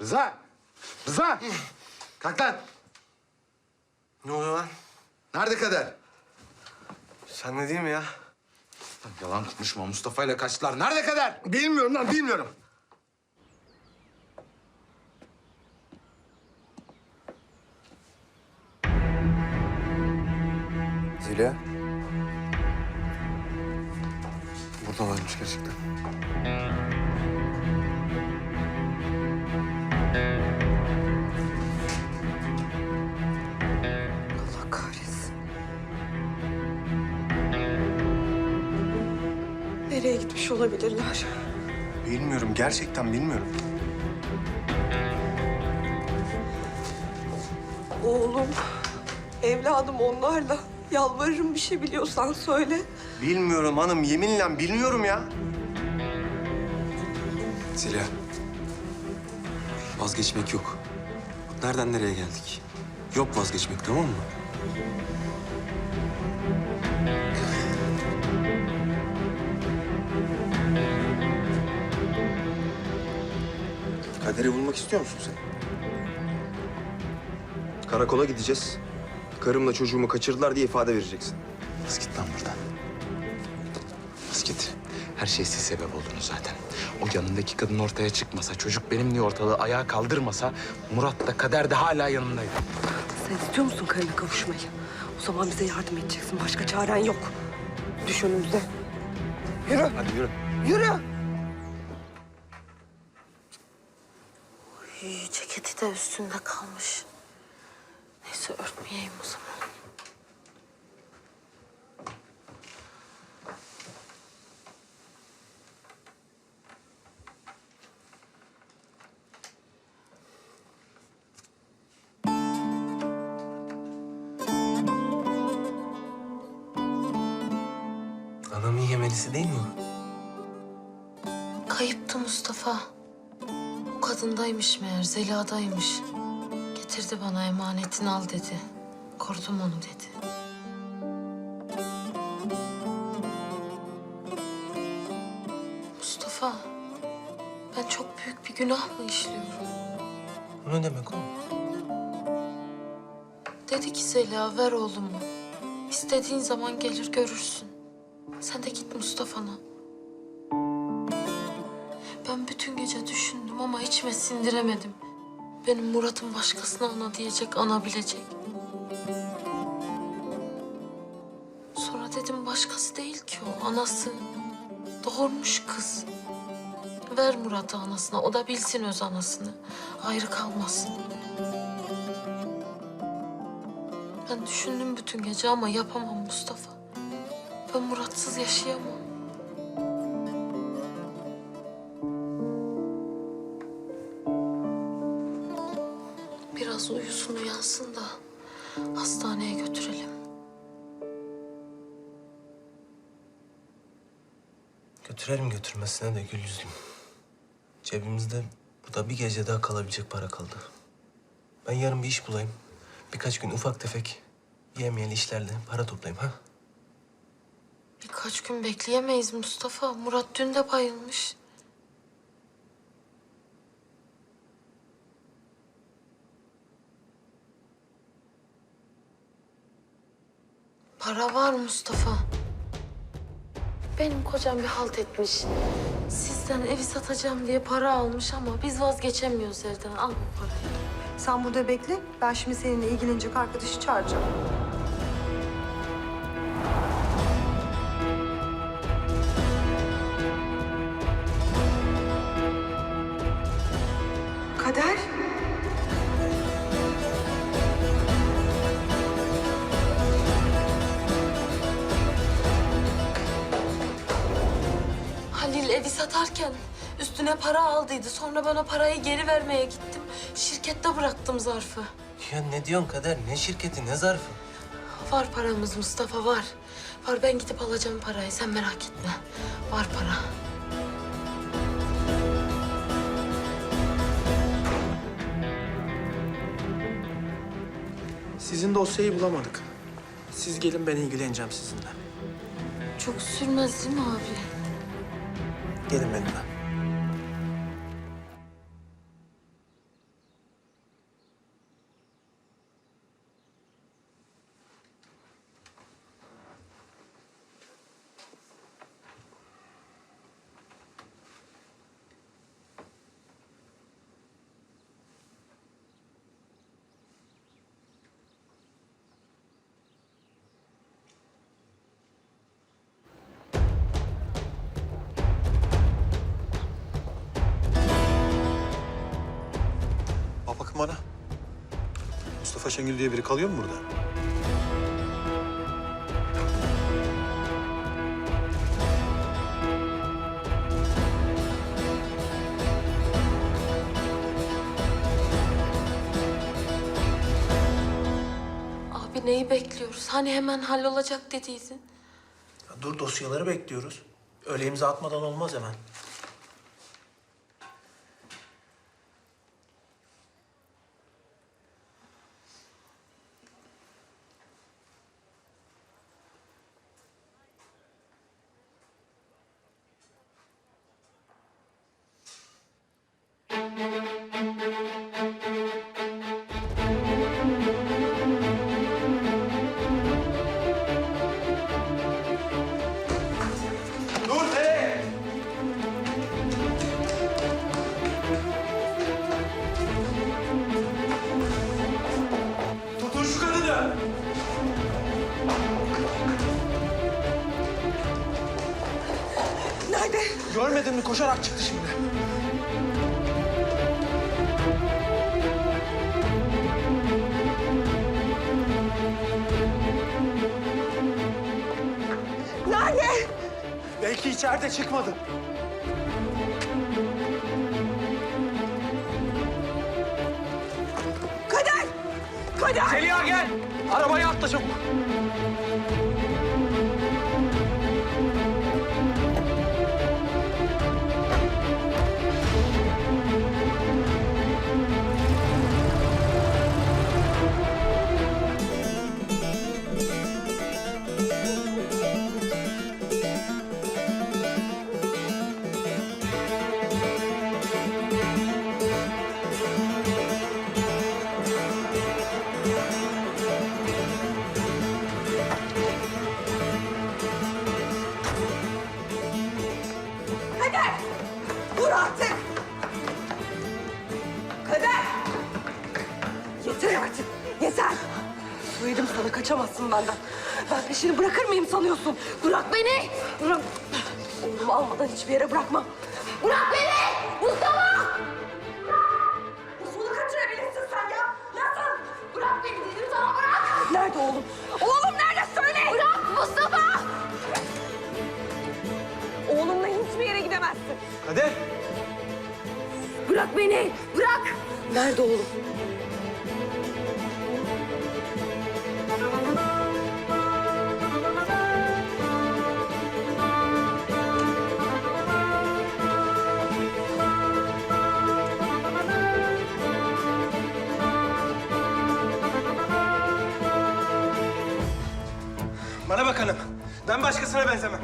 Rıza! Rıza! Kalk lan! Ne oluyor lan? Nerede kader? Sen ne diyeyim ya? Lan yalan konuşma Mustafa ile kaçtılar. Nerede kader? Bilmiyorum lan bilmiyorum. Zeliha. Burada varmış gerçekten. Gitmiş olabilirler? Bilmiyorum gerçekten bilmiyorum. Oğlum, evladım onlarla. Yalvarırım bir şey biliyorsan söyle. Bilmiyorum hanım yeminle bilmiyorum ya. Zeliha. Vazgeçmek yok. Nereden nereye geldik? Yok vazgeçmek tamam mı? Kaderi bulmak istiyor musun sen? Karakola gideceğiz. Karımla çocuğumu kaçırdılar diye ifade vereceksin. Bas git lan buradan. Bas git. Her şey siz sebep oldunuz zaten. O yanındaki kadın ortaya çıkmasa, çocuk benim diye ortalığı ayağa kaldırmasa... ...Murat da Kader de hala yanındaydı. Sen istiyor musun karına kavuşmayı? O zaman bize yardım edeceksin. Başka çaren yok. Düş önümüze. Yürü. Hadi yürü. Yürü. Uy, ceketi de üstünde kalmış. Neyse örtmeyeyim o zaman. Anamın yemelisi değil mi o? Kayıptı Mustafa. Kadındaymış meğer, Zeliha'daymış. Getirdi bana emanetini al dedi. Korudum onu dedi. Mustafa, ben çok büyük bir günah mı işliyorum? O ne demek o? Dedi ki Zeliha ver oğlumu. İstediğin zaman gelir görürsün. Sen de git Mustafa'na. İçime sindiremedim. Benim Murat'ın başkasına ana diyecek, ana bilecek. Sonra dedim başkası değil ki o, anası. Doğurmuş kız. Ver Murat'ı anasına, o da bilsin öz anasını. Ayrı kalmasın. Ben düşündüm bütün gece ama yapamam Mustafa. Ben Murat'sız yaşayamam. Uyansın da hastaneye götürelim. Götürelim götürmesine de gül yüzlüm. Cebimizde burada bir gece daha kalabilecek para kaldı. Ben yarın bir iş bulayım. Birkaç gün ufak tefek yemeyeli işlerle para toplayayım ha. Birkaç gün bekleyemeyiz Mustafa. Murat dün de bayılmış. Para var Mustafa. Benim kocam bir halt etmiş. Sizden evi satacağım diye para almış ama biz vazgeçemiyoruz evden. Al bu parayı. Sen burada bekle. Ben şimdi seninle ilgilenecek arkadaşı çağıracağım. Satarken üstüne para aldıydı. Sonra bana parayı geri vermeye gittim. Şirkette bıraktım zarfı. Ya ne diyorsun Kader? Ne şirketi, ne zarfı? Var paramız Mustafa var. Var ben gidip alacağım parayı sen merak etme. Var para. Sizin dosyayı bulamadık. Siz gelin ben ilgileneceğim sizinle. Çok sürmez değil mi abi? Gelin benimle. Bana. Mustafa Şengül diye biri kalıyor mu burada? Abi neyi bekliyoruz? Hani hemen hallolacak dediydin. Ya dur dosyaları bekliyoruz. Öyle imza atmadan olmaz hemen. Görmedin mi? Koşarak çıktı şimdi. Nerede? Belki içeride çıkmadı. Kader! Kader! Zeliha gel! Arabaya atla çabuk. Kaçamazsın benden. Ben peşini bırakır mıyım sanıyorsun? Bırak beni! Bırak! Oğlumu almadan hiçbir yere bırakmam. Bırak beni! Mustafa! Onu kaçırabilirsin sen ya? Nasıl? Bırak beni dedim sana bırak! Nerede oğlum? Oğlum nerede söyle! Bırak Mustafa! Oğlumla hiçbir yere gidemezsin. Kader! Bırak beni, bırak. Nerede oğlum? Ben başkasına benzemem.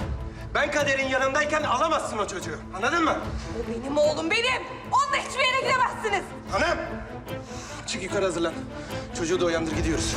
Ben kaderin yanındayken alamazsın o çocuğu. Anladın mı? O benim oğlum benim. Onunla hiçbir yere gidemezsiniz. Hanım! Çık yukarı hazırlan. Çocuğu da uyandır gidiyoruz.